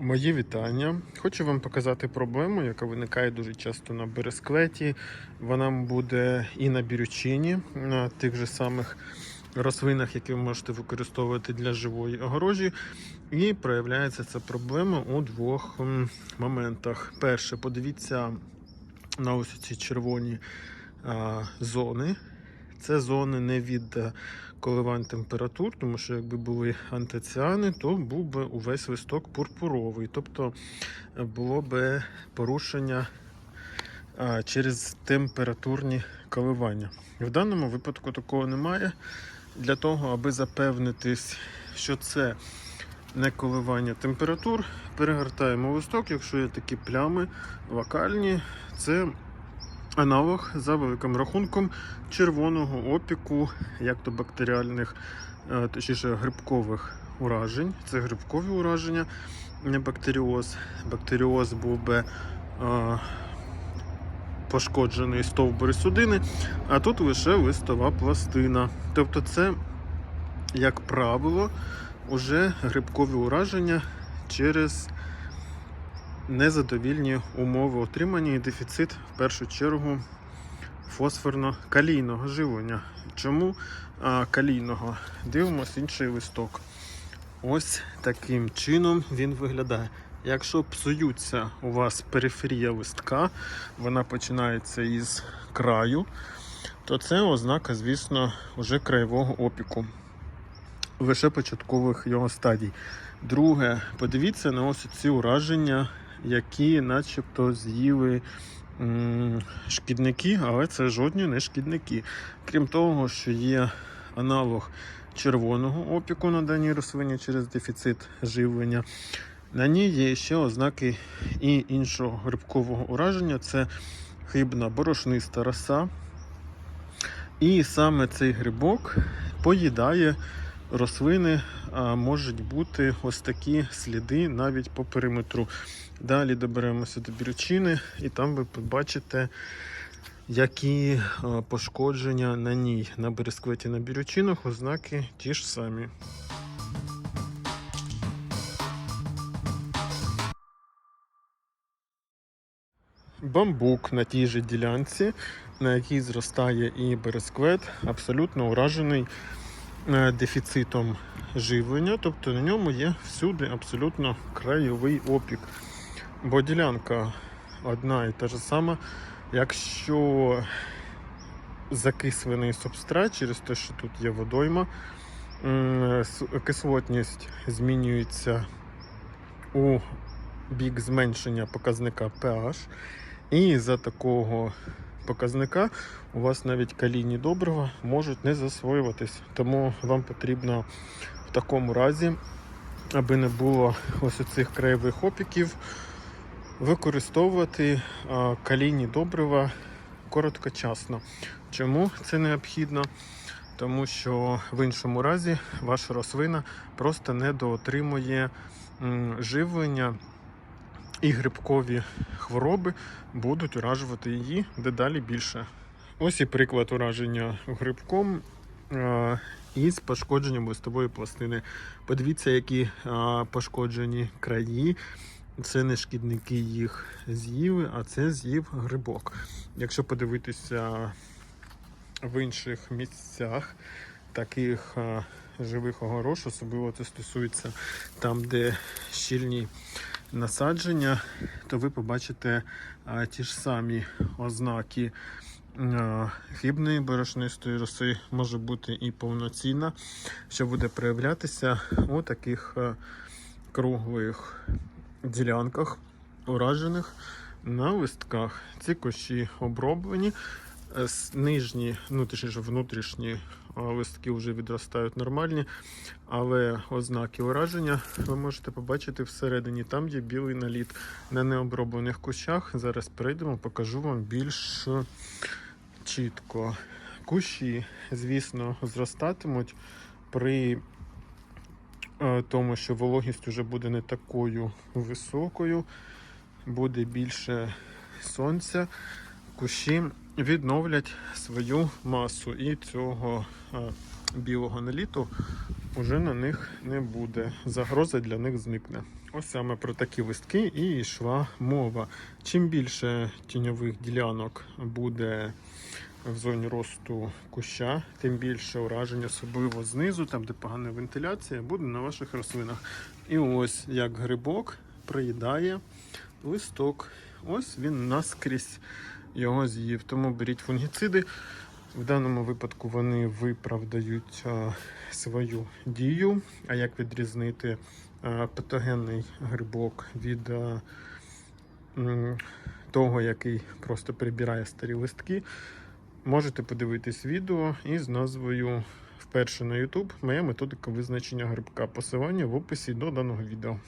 Мої вітання. Хочу вам показати проблему, яка виникає дуже часто на берескветі. Вона буде і на бірючині, на тих же самих рослинах, які ви можете використовувати для живої огорожі. І проявляється ця проблема у двох моментах. Перше, подивіться на ось ці червоні зони. Це зони не від е, коливань температур, тому що якби були антиціани, то був би увесь листок пурпуровий, тобто е, було би порушення через температурні коливання. В даному випадку такого немає. Для того, аби запевнитись, що це не коливання температур, перегортаємо листок, якщо є такі плями локальні, це аналог за великим рахунком червоного опіку, як то бактеріальних, е, точніше грибкових уражень. Це грибкові ураження, не бактеріоз. Бактеріоз був би е, пошкоджений стовбур судини, а тут лише листова пластина. Тобто, це, як правило, уже грибкові ураження через незадовільні умови отримання і дефіцит в першу чергу фосфорно-калійного живлення. Чому а, калійного? Дивимось інший листок. Ось таким чином він виглядає. Якщо псуються у вас периферія листка, вона починається із краю, то це ознака, звісно, вже краєвого опіку. Лише початкових його стадій. Друге, подивіться на ось ці ураження, які начебто з'їли шкідники, але це жодні не шкідники. Крім того, що є аналог червоного опіку на даній рослині через дефіцит живлення. На ній є ще ознаки і іншого грибкового ураження це хибна борошниста роса. І саме цей грибок поїдає рослини, можуть бути ось такі сліди навіть по периметру. Далі доберемося до бірючини, і там ви побачите, які пошкодження на ній. На берескветі на бірючинах ознаки ті ж самі. Бамбук на тій же ділянці, на якій зростає і бересквет, абсолютно уражений дефіцитом живлення, тобто на ньому є всюди абсолютно краєвий опік. Бо ділянка одна і та ж сама. Якщо закислений субстрат через те, що тут є водойма, кислотність змінюється у бік зменшення показника pH. І за такого показника у вас навіть калійні добрива можуть не засвоюватись. Тому вам потрібно в такому разі, аби не було ось цих краєвих опіків, використовувати а, калійні добрива короткочасно. Чому це необхідно? Тому що в іншому разі ваша рослина просто недоотримує живлення і грибкові хвороби будуть уражувати її дедалі більше. Ось і приклад ураження грибком е, із пошкодженням листової пластини. Подивіться, які е, пошкоджені краї. Це не шкідники їх з'їли, а це з'їв грибок. Якщо подивитися в інших місцях таких е, живих огорош, особливо це стосується там, де щільні насадження, то ви побачите а, ті ж самі ознаки а, хибної борошнистої роси, може бути і повноцінна, що буде проявлятися у таких а, круглих ділянках, уражених на листках. Ці кущі оброблені. Е, Нижні, ну точніше внутрішні листки вже відростають нормальні, але ознаки ураження ви можете побачити всередині. Там є білий наліт на необроблених кущах. Зараз перейдемо, покажу вам більш чітко. Кущі, звісно, зростатимуть при е, тому, що вологість вже буде не такою високою, буде більше сонця. Кущі відновлять свою масу і цього е, білого наліту вже на них не буде. Загроза для них зникне. Ось саме про такі листки і йшла мова. Чим більше тіньових ділянок буде в зоні росту куща, тим більше ураження, особливо знизу, там де погана вентиляція, буде на ваших рослинах. І ось як грибок приїдає листок. Ось він наскрізь його з'їв. Тому беріть фунгіциди. В даному випадку вони виправдають а, свою дію. А як відрізнити а, патогенний грибок від м, того, який просто прибирає старі листки? Можете подивитись відео із назвою вперше на YouTube Моя методика визначення грибка. Посилання в описі до даного відео.